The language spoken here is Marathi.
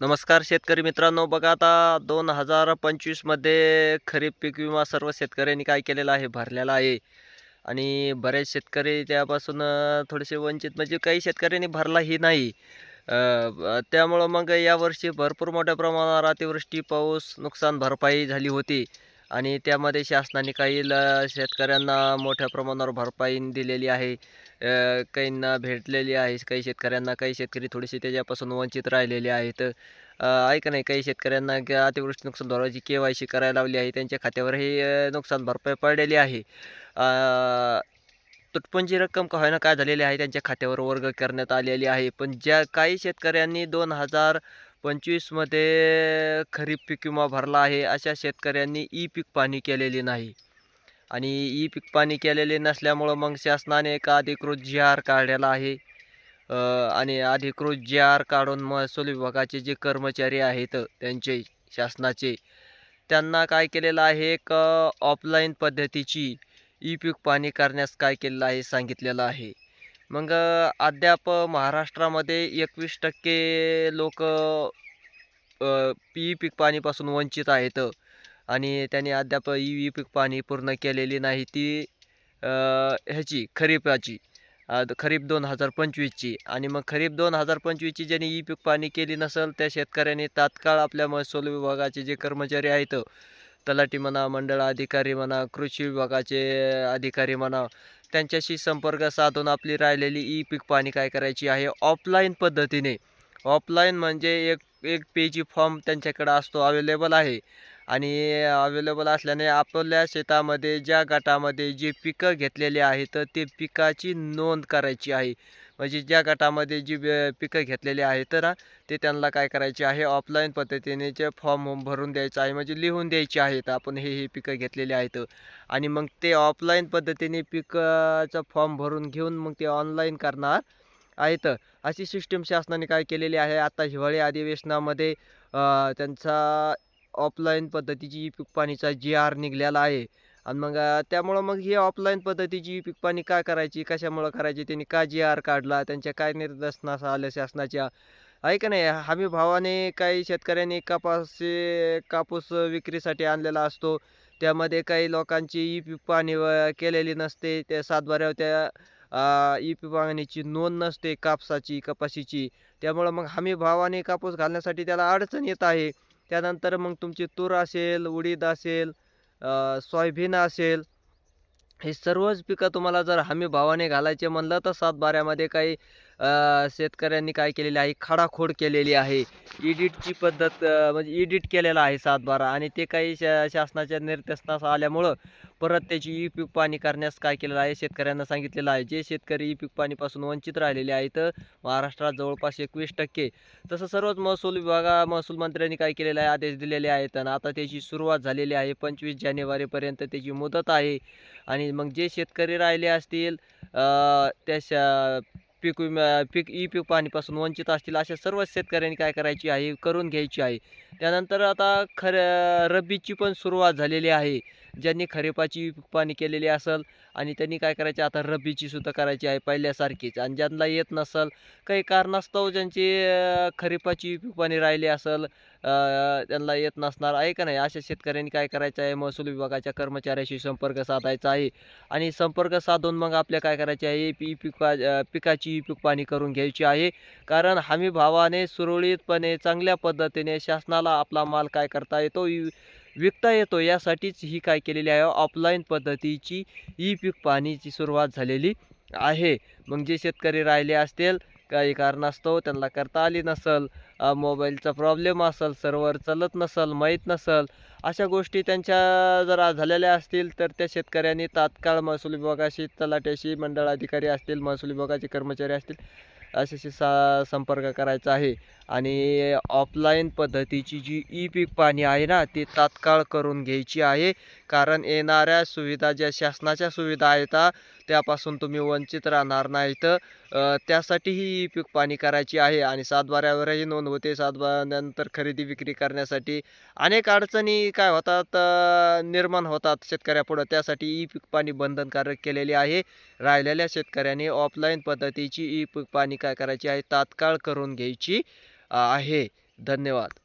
नमस्कार शेतकरी मित्रांनो बघा आता दोन हजार पंचवीसमध्ये खरीप पीक विमा सर्व शेतकऱ्यांनी काय केलेला आहे? भरलेला आहे. आणि बरेच शेतकरी त्यापासून थोडेसे वंचित म्हणजे काही शेतकऱ्यांनी भरलाही नाही. त्यामुळं मग यावर्षी भरपूर मोठ्या प्रमाणावर अतिवृष्टी पाऊस नुकसान भरपाई झाली होती. आणि त्यामध्ये शासनाने काही ल शेतकऱ्यांना मोठ्या प्रमाणावर भरपाई दिलेली आहे. काहींना भेटलेली आहे काही शेतकऱ्यांना काही शेतकरी थोडेसे त्याच्यापासून वंचित राहिलेले आहेत. ऐका नाही काही शेतकऱ्यांना अतिवृष्टी नुकसान भरपाईची के वाय सी करायला लावली आहे त्यांच्या खात्यावरही नुकसान भरपाई पडलेली आहे. अ, तुटपुंजी रक्कम का होईना काय झालेली आहे त्यांच्या खात्यावर वर्ग करण्यात आलेली आहे. पण ज्या काही शेतकऱ्यांनी दोन हजार पंचवीसमध्ये खरीप पीक विमा भरला आहे अशा शेतकऱ्यांनी ई पीक पाणी केलेली नाही. आणि ई पीक पाणी केलेले नसल्यामुळं मग शासनाने एक अधिकृत जी आर काढलेला आहे. आणि अधिकृत जी आर काढून महसूल विभागाचे जे कर्मचारी आहेत त्यांचे शासनाचे त्यांना काय केलेलं आहे एक ऑफलाईन पद्धतीची ई पीक पाणी करण्यास काय केलेलं आहे सांगितलेलं आहे. मग अद्याप महाराष्ट्रामध्ये एकवीस टक्के लोक ई पीक पाणीपासून वंचित आहेत. आणि त्यांनी अद्याप ई पीक पाणी पूर्ण केलेली नाही. ती ह्याची खरीपाची खरीप दोन हजार पंचवीसची. आणि मग खरीप दोन हजार पंचवीसची ज्यांनी ई पीक पाणी केली नसेल त्या शेतकऱ्यांनी तात्काळ आपल्या महसूल विभागाचे जे कर्मचारी आहेत तलाठी म्हणा मंडळ अधिकारी म्हणा कृषी विभागाचे अधिकारी म्हणा त्यांच्याशी संपर्क साधून आपली राहिलेली ई पीक पाणी काय करायची आहे ऑफलाईन पद्धतीने. ऑफलाईन म्हणजे एक एक पेजी फॉर्म त्यांच्याकडे असतो अवेलेबल आहे. आणि अवेलेबल असल्याने आपल्या शेतामध्ये ज्या गटामध्ये जे पिकं घेतलेले आहेत ते पिकाची नोंद करायची आहे. म्हणजे ज्या गटामध्ये जी बे- पिकं घेतलेली आहेत ना ते त्यांना काय करायचे आहे? ऑफलाईन पद्धतीने जे फॉर्म भरून द्यायचं आहे म्हणजे लिहून द्यायचे आहेत आपण हे हे पिकं घेतलेले आहेत. आणि मग ते ऑफलाईन पद्धतीने पिकाचा फॉर्म भरून घेऊन मग ते ऑनलाईन करणार आहेत. अशी सिस्टीम शासनाने काय केलेली आहे? आता हिवाळी अधिवेशनामध्ये त्यांचा ऑफलाईन पद्धतीची ई पीक पाणीचा जी आर निघालेला आहे. आणि मग त्यामुळं मग ही ऑफलाईन पद्धतीची ई पीक पाणी का करायची? कशामुळं करायची? त्यांनी का जी आर काढला? त्यांच्या काय निर्देशनास आल्या शासनाच्या? आहे का नाही? हमी भावाने काही शेतकऱ्यांनी कापास कापूस विक्रीसाठी आणलेला असतो. त्यामध्ये काही लोकांची ई पीक पाणी केलेली नसते. त्या सातबाऱ्यावर त्या ई पीक पाहणीची नोंद नसते कापसाची कपाशीची. त्यामुळं मग हमी भावाने कापूस घालण्यासाठी त्याला अडचण येत आहे. त्यानंतर मग तुमची तूर असेल उडीद असेल सोयाबीन असेल हे सर्वच पिकं तुम्हाला जर हमी भावाने घालायचे म्हणलं तर सातबाऱ्यामध्ये काही शेतकऱ्यांनी काय केलेली आहे? खाडाखोड केलेली आहे. इडिटची पद्धत म्हणजे इडिट केलेला आहे सातबारा आणि ते काही शा शासनाच्या निर्देशनास आल्यामुळं परत त्याची ई पीक पाणी करण्यास काय केलेलं आहे? शेतकऱ्यांना सांगितलेलं आहे. जे शेतकरी ई पीक पाणीपासून वंचित राहिलेले आहेत महाराष्ट्रात जवळपास एकवीस टक्के. तसं सर्वच महसूल विभागा महसूल मंत्र्यांनी काय केलेलं आहे? आदेश दिलेले आहेत आणि आता त्याची सुरुवात झालेली आहे. पंचवीस जानेवारीपर्यंत त्याची मुदत आहे. आणि मग जे शेतकरी राहिले असतील त्या शा पीक विमा पीक ई पीक पाणीपासून वंचित असतील अशा सर्व शेतकऱ्यांनी काय करायची आहे करून घ्यायची आहे. त्यानंतर आता खरं रब्बीची पण सुरुवात झालेली आहे. ज्यांनी खरीपाची पाणी केलेली असेल आणि त्यांनी काय करायचे? आता रब्बीची सुद्धा करायची आहे पहिल्यासारखीच आणि ज्यांना येत नसेल काही कारणास्तव ज्यांची खरीपाची पाणी राहिली असेल त्यांना येत नसणार. आहे का नाही? अशा शेतकऱ्यांनी काय करायचं आहे? महसूल विभागाच्या कर्मचाऱ्याशी संपर्क साधायचा आहे आणि संपर्क साधून मग आपल्या काय करायचे आहे? पी पिका पिकाची पीक पाणी करून घ्यायची आहे. कारण हमी भावाने सुरळीतपणे चांगल्या पद्धतीने शासनाला आपला माल काय करता येतो? विकता येतो. यासाठीच ही काय केलेली आहे? ऑफलाईन पद्धतीची ई पीक पाणीची सुरुवात झालेली आहे. मग जे शेतकरी राहिले असतील काही कारणास्तव त्यांना करता आली नसल मोबाईलचा प्रॉब्लेम असेल सर्व्हर चालत नसेल माहीत नसेल अशा गोष्टी त्यांच्या जरा झालेल्या असतील तर त्या शेतकऱ्यांनी तात्काळ महसूल विभागाशी तलाट्याशी मंडळ अधिकारी असतील महसूल विभागाचे कर्मचारी असतील अशाशी सा संपर्क करायचा आहे. आणि ऑफलाईन पद्धतीची जी ई पीक पाणी आहे ना ती तात्काळ करून घ्यायची आहे. कारण येणाऱ्या सुविधा ज्या शासनाच्या सुविधा आहेत त्यापासून तुम्ही वंचित राहणार नाहीत. अ, त्यासाठी ही ई पीक पाणी करायची आहे आणि सातबाऱ्यावरही नोंद होते. सातबाऱ्यानंतर खरेदी विक्री करण्यासाठी अनेक अडचणी काय होतात? निर्माण होतात शेतकऱ्यापुढं. त्यासाठी ई पीक पाणी बंधनकारक केलेले आहे. राहिलेल्या शेतकऱ्यांनी ऑफलाईन पद्धतीची ई पीक पाणी काय करायची आहे? तात्काळ करून घ्यायची आहे. धन्यवाद.